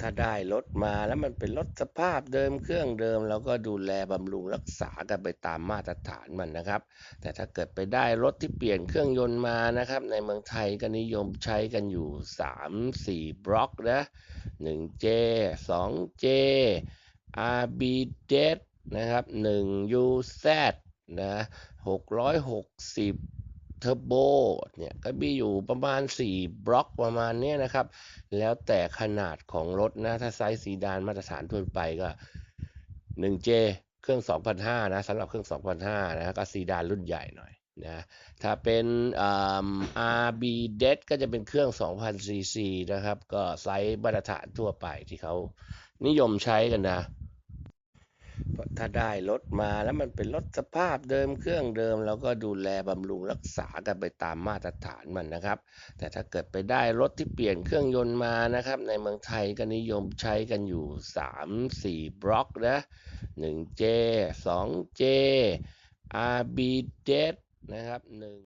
ถ้าได้รถมาแล้วมันเป็นรถสภาพเดิมเครื่องเดิมเราก็ดูแลบำรุงรักษากันไปตามมาตรฐานมันนะครับ แต่ถ้าเกิดไปได้รถที่เปลี่ยนเครื่องยนต์มานะครับ ในเมืองไทยก็นิยมใช้กันอยู่ 3 4 บล็อกนะ 1J 2J RB d นะครับ 1 UZ นะ660 เทอร์โบเนี่ยก็มีอยู่ประมาณ 4 บล็อกประมาณนี้นะครับ แล้วแต่ขนาดของรถนะ ถ้าไซส์ซีดานมาตรฐานทั่วไปก็ 1J เครื่อง2,500นะสำหรับเครื่อง2,500นะก็ซีดานรุ่นใหญ่หน่อยนะถ้าเป็น RB d e ก็จะเป็นเครื่อง 2,000 cc นะครับ ก็ไซส์มาตรฐานทั่วไปที่เขานิยมใช้กันนะ ถ้าได้รถมาแล้วมันเป็นรถสภาพเดิมเครื่องเดิมเราก็ดูแลบำรุงรักษากันไปตามมาตรฐานมันนะครับ แต่ถ้าเกิดไปได้รถที่เปลี่ยนเครื่องยนต์มานะครับ ในเมืองไทยก็นิยมใช้กันอยู่ 3 4 บล็อกนะ 1J 2J RB d e นะครับ1